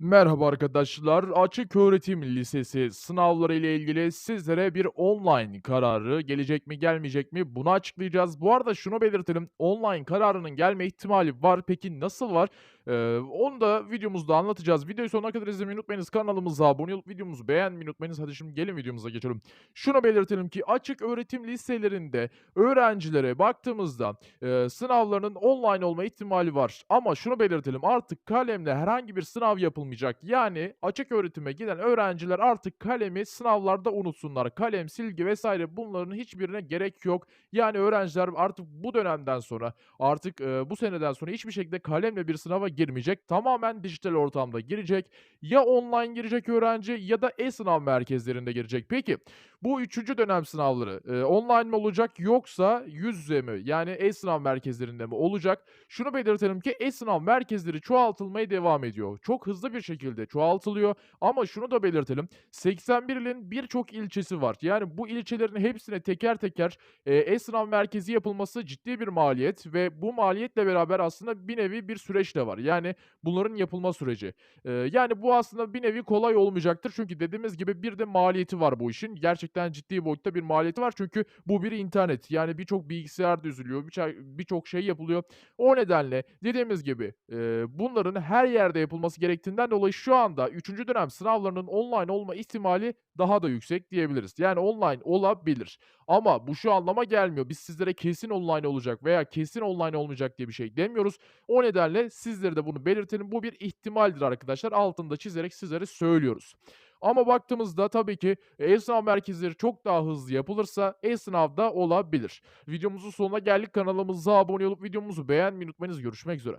Merhaba arkadaşlar. Açık Öğretim Lisesi sınavları ile ilgili sizlere bir online kararı gelecek mi gelmeyecek mi bunu açıklayacağız. Bu arada şunu belirtelim. Online kararının gelme ihtimali var. Peki nasıl var? Ee, onu da videomuzda anlatacağız. Videoyu sonuna kadar izlemeyi unutmayınız. Kanalımıza abone olup videomuzu beğenmeyi unutmayınız. Hadi şimdi gelin videomuza geçelim. Şunu belirtelim ki açık öğretim liselerinde öğrencilere baktığımızda e, sınavlarının online olma ihtimali var. Ama şunu belirtelim artık kalemle herhangi bir sınav yapılmayacak. Yani açık öğretime giden öğrenciler artık kalemi sınavlarda unutsunlar. Kalem, silgi vesaire bunların hiçbirine gerek yok. Yani öğrenciler artık bu dönemden sonra artık e, bu seneden sonra hiçbir şekilde kalemle bir sınava girmeyecek. Tamamen dijital ortamda girecek. Ya online girecek öğrenci ya da e-sınav merkezlerinde girecek. Peki bu üçüncü dönem sınavları e, online mi olacak yoksa yüz yüze mi? Yani e-sınav merkezlerinde mi olacak? Şunu belirtelim ki e-sınav merkezleri çoğaltılmaya devam ediyor. Çok hızlı bir şekilde çoğaltılıyor ama şunu da belirtelim. 81 ilin birçok ilçesi var. Yani bu ilçelerin hepsine teker teker e, e-sınav merkezi yapılması ciddi bir maliyet ve bu maliyetle beraber aslında bir nevi bir süreç de var. Yani bunların yapılma süreci. E, yani bu aslında bir nevi kolay olmayacaktır. Çünkü dediğimiz gibi bir de maliyeti var bu işin. Gerçekten ciddi boyutta bir maliyeti var. Çünkü bu bir internet. Yani birçok bilgisayar düzülüyor. birçok birçok şey yapılıyor. O nedenle dediğimiz gibi eee, bunların her yerde yapılması gerektiğinden dolayı şu anda üçüncü dönem sınavlarının online olma ihtimali daha da yüksek diyebiliriz. Yani online olabilir. Ama bu şu anlama gelmiyor. Biz sizlere kesin online olacak veya kesin online olmayacak diye bir şey demiyoruz. O nedenle sizlere de bunu belirtelim. Bu bir ihtimaldir arkadaşlar. Altında çizerek sizlere söylüyoruz. Ama baktığımızda tabii ki e-sınav merkezleri çok daha hızlı yapılırsa e-sınav da olabilir. Videomuzun sonuna geldik. Kanalımıza abone olup videomuzu beğenmeyi unutmayınız. Görüşmek üzere.